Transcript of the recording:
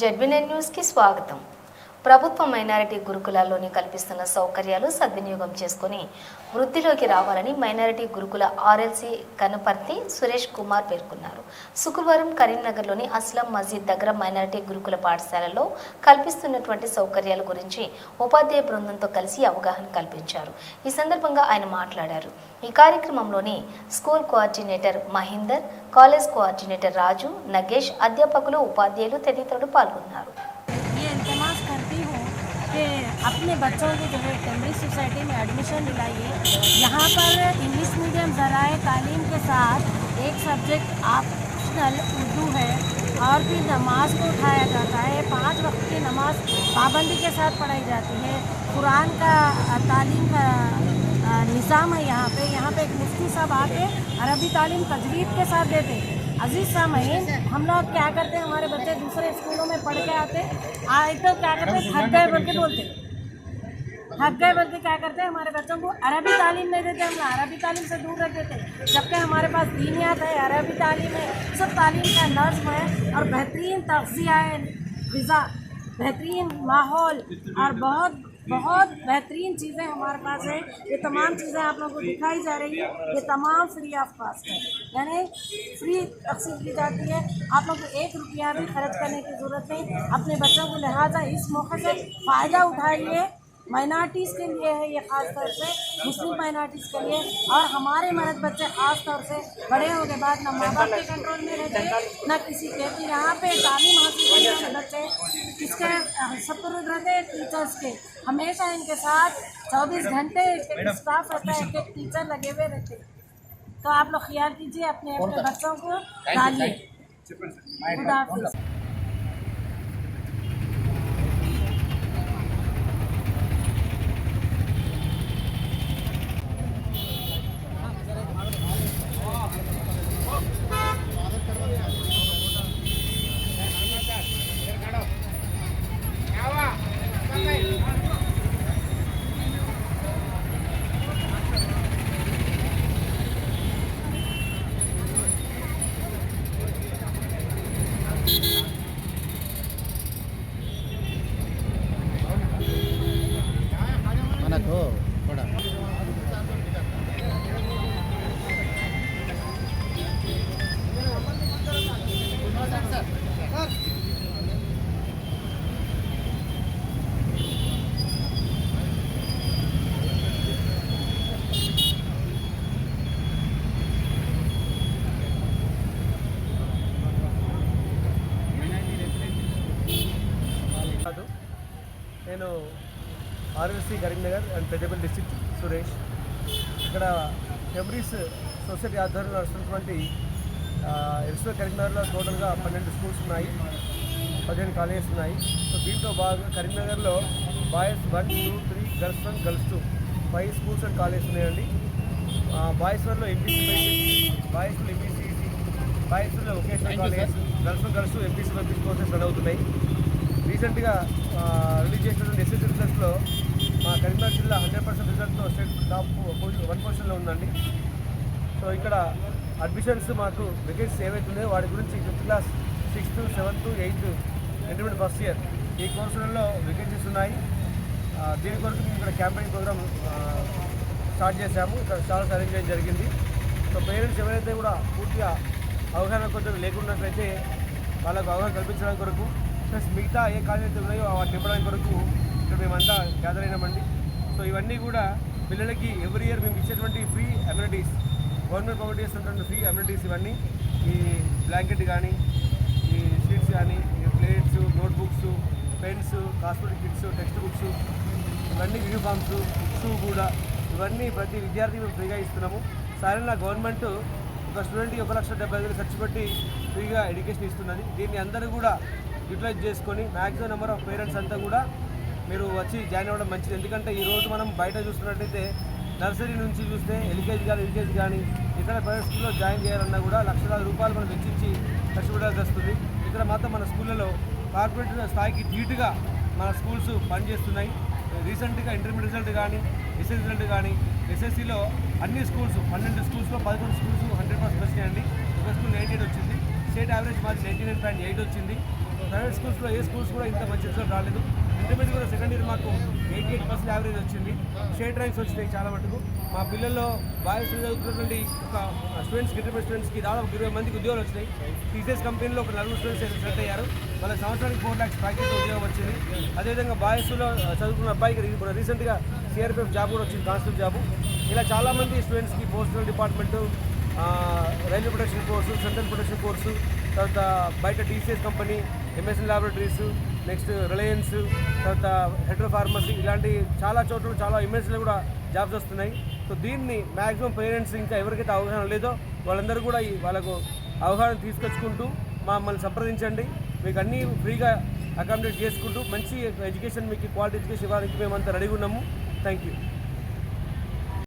జడ్బినెట్ న్యూస్కి స్వాగతం. ప్రభుత్వ మైనారిటీ గురుకులాల్లోనే కల్పిస్తున్న సౌకర్యాలు సద్వినియోగం చేసుకుని వృద్ధిలోకి రావాలని మైనారిటీ గురుకుల ఆర్ఎల్సీ కనపర్తి సురేష్ కుమార్ పేర్కొన్నారు. శుక్రవారం కరీంనగర్లోని అస్లం మస్జిద్ దగ్గర మైనారిటీ గురుకుల పాఠశాలలో కల్పిస్తున్నటువంటి సౌకర్యాల గురించి ఉపాధ్యాయ బృందంతో కలిసి అవగాహన కల్పించారు. ఈ సందర్భంగా ఆయన మాట్లాడారు. ఈ కార్యక్రమంలోని school coordinator Mahender college coordinator Raju Nagesh అధ్యాపకులు ఉపాధ్యాయులు తదితరులు పాల్గొన్నారు. अपने बच्चों को जो है कैम्ब्रिज सोसाइटी में एडमिशन दिलाइए। यहाँ पर इंग्लिश मीडियम ज़राए तालीम के साथ एक सब्जेक्ट ऑप्शनल उर्दू है और भी नमाज़ को उठाया जाता है। पाँच वक्त की नमाज़ पाबंदी के साथ पढ़ाई जाती है। कुरान का तालीम का निज़ाम है यहाँ पे। यहाँ पे एक मुफ्ती साहब आके अरबी तालीम तजवीज़ के साथ देते हैं। अज़ीज़ सामईन हम लोग क्या करते हैं? हमारे बच्चे दूसरे स्कूलों में पढ़ के आते आए तो क्या करते हैं? थक गए बोल के बोलते थक गए बोल के क्या करते हैं? हमारे बच्चों को अरबी तालीम नहीं देते हम अरबी तालीम से दूर रख देते। हैं जबकि हमारे पास दीनियात है, अरबी तालीम है, सब तालीम का नज्म है और बेहतरीन तगजिया है ग़िज़ा, बेहतरीन माहौल और बहुत बहुत बेहतरीन चीज़ें हमारे पास है। ये तमाम चीज़ें आप लोगों को दिखाई जा रही है। ये तमाम फ्री ऑफ़ कॉस्ट है। यानी फ्री तकसीम की जाती है। आप लोग को एक रुपया भी खर्च करने की ज़रूरत नहीं। अपने बच्चों को लिहाजा इस मौके से फ़ायदा उठाइए। माइनॉरिटीज़ के लिए है ये ख़ास तौर से मुस्लिम माइनॉरिटीज़ के लिए। और हमारे मर्द बच्चे ख़ास तौर से बड़े होने के बाद ना माँ बाप के कंट्रोल में रहते ना किसी के। तो यहाँ पे तालीम हासिल करने वाले बच्चे किसके सपुर्द रहते हैं टीचर्स के। हमेशा इनके साथ 24 घंटे स्टाफ रहता है एक टीचर लगे हुए रहते हैं। तो आप लोग ख्याल कीजिए अपने अपने बच्चों को डालिए। खुदा हाफिज़ నేను RLC Karimnagar and Peddapalli district Suresh. ఇక్కడ ఎవ్రీస్ సొసైటీ ఆధ్వర్యంలో నడుస్తున్నటువంటి ఎల్స్వే కరీంనగర్లో టోటల్గా పన్నెండు స్కూల్స్ ఉన్నాయి పదిహేను కాలేజెస్ ఉన్నాయి. సో దీంట్లో బాగా కరీంనగర్లో boys one two three girls one girls two five schools and colleges ఉన్నాయండి. బాయ్స్ వన్లో ఎంపీసీ బాయ్స్లో MPC బాయ్స్లో vocational college girls girls MPC MPC courses అవుతున్నాయి. రీసెంట్గా రిలీజ్ చేసినటువంటి ఎస్ఎస్ రిజల్ట్స్లో మా కరీంనగర్ జిల్లా హండ్రెడ్ పర్సెంట్ రిజల్ట్తో స్టేట్ టాప్ వన్ పొజిషన్లో ఉందండి. సో ఇక్కడ అడ్మిషన్స్ మాకు వెకేట్స్ ఏవైతే ఉన్నాయో వాటి గురించి fifth class sixth seventh eighth intermediate first year. ఈ కోర్సులలో వెకేన్సీస్ ఉన్నాయి. దీని కొరకు మేము ఇక్కడ క్యాంపెయిన్ ప్రోగ్రామ్ స్టార్ట్ చేశాము. ఇక్కడ చాలా అరేంజ్ చేయడం జరిగింది. సో పేరెంట్స్ ఎవరైతే కూడా పూర్తిగా అవగాహన కొంచెం లేకున్నట్లయితే వాళ్ళకు అవగాహన కల్పించడానికి కొరకు ప్లస్ మిగతా ఏ కాలేజీలు ఉన్నాయో వాటిని నింపడానికి కొరకు ఇక్కడ మేమంతా గ్యాదర్ అయినామండి సో ఇవన్నీ కూడా పిల్లలకి ఎవ్రీ ఇయర్ మేము ఇచ్చేటువంటి ఫ్రీ అమ్యూనిటీస్ గవర్నమెంట్ ప్రాపర్టీస్ చేస్తున్నటువంటి ఫ్రీ అమ్యూనిటీస్ ఇవన్నీ ఈ బ్లాంకెట్ కానీ ఈ షీట్స్ కానీ ఈ plates notebooks pens cosmetic kits text books ఇవన్నీ యూనిఫామ్స్ షూ కూడా ఇవన్నీ ప్రతి విద్యార్థి మేము ఫ్రీగా ఇస్తున్నాము. సరైన గవర్నమెంట్ ఒక స్టూడెంట్కి ఒక లక్ష డెబ్బై ఐదు ఖర్చు పెట్టి ఫ్రీగా ఎడ్యుకేషన్ ఇస్తున్నది. దీన్ని అందరూ కూడా యూటిలైజ్ చేసుకొని మ్యాక్సిమం నెంబర్ ఆఫ్ పేరెంట్స్ అంతా కూడా మీరు వచ్చి జాయిన్ అవ్వడం మంచిది. ఎందుకంటే ఈ రోజు మనం బయట చూస్తున్నట్టయితే నర్సరీ నుంచి చూస్తే ఎల్కేజీ కానీ ఎల్కేజీ కానీ ఇతర ప్రైవేట్ స్కూల్లో జాయిన్ చేయాలన్నా కూడా లక్షలాది రూపాయలు మనం వెచ్చించి కష్టపడాల్సి వస్తుంది. ఇక్కడ మాత్రం మన స్కూళ్ళలో కార్పొరేట్ స్థాయికి ధీటుగా మన స్కూల్స్ పనిచేస్తున్నాయి. రీసెంట్గా ఇంటర్మీడియట్ రిజల్ట్ కానీ ఎస్ఎస్ రిజల్ట్ కానీ ఎస్ఎస్సిలో అన్ని స్కూల్స్ పన్నెండు స్కూల్స్లో పదకొండు స్కూల్స్ హండ్రెడ్ పర్సెంట్ వచ్చినాయండి ఒక స్కూల్ నైంటీ ఎయిట్ వచ్చింది. స్టేట్ యావరేజ్ మాది నైంటీ నైన్ పాయింట్ ఎయిట్ వచ్చింది. ప్రైవేట్ స్కూల్స్లో ఏ స్కూల్స్ కూడా ఇంత మంచి రిజల్ట్ రాలేదు. ఇంటర్మీడియట్ కూడా సెకండ్ ఇయర్ మాకు ఎయిటీ ఎయిట్ పర్సెంట్ యావరేజ్ వచ్చింది. స్టేట్ ర్యాంక్స్ వచ్చినాయి చాలా మటుకు. మా పిల్లల్లో బాయ్స్ చదువుతున్నటువంటి ఒక స్టూడెంట్స్ ఇంటర్మీడియట్ స్టూడెంట్స్కి దాదాపు ఇరవై మందికి ఉద్యోగాలు వచ్చినాయి. టీసీఎస్ కంపెనీలో ఒక నలుగురు స్టూడెంట్స్ సెలెక్ట్ అయ్యారు. వాళ్ళ సంవత్సరానికి ఫోర్ ల్యాక్స్ ప్యాకేజ్ ఉద్యోగం వచ్చింది. అదేవిధంగా బాయ్స్లో చదువుకున్న అబ్బాయికి ఇప్పుడు రీసెంట్గా సిఆర్పిఎఫ్ జాబ్ కూడా వచ్చింది కానిస్టేబుల్ జాబ్. ఇలా చాలామంది స్టూడెంట్స్కి postal department railway protection course central protection course తర్వాత బయట TCS company MSN laboratories next Reliance తర్వాత హెడ్రో ఫార్మసీ ఇలాంటి చాలా చోట్ల చాలా ఎంఎస్లో కూడా జాబ్స్ వస్తున్నాయి. సో దీన్ని మ్యాక్సిమం పేరెంట్స్ ఇంకా ఎవరికైతే అవగాహన లేదో వాళ్ళందరూ కూడా ఈ వాళ్ళకు అవగాహన తీసుకొచ్చుకుంటూ మమ్మల్ని సంప్రదించండి. మీకు అన్నీ ఫ్రీగా అకామిడేట్ చేసుకుంటూ మంచి ఎడ్యుకేషన్ మీకు క్వాలిటీ ఎడ్యుకేషన్ ఇవ్వడానికి మేమంతా రెడీగా ఉన్నాము. Thank you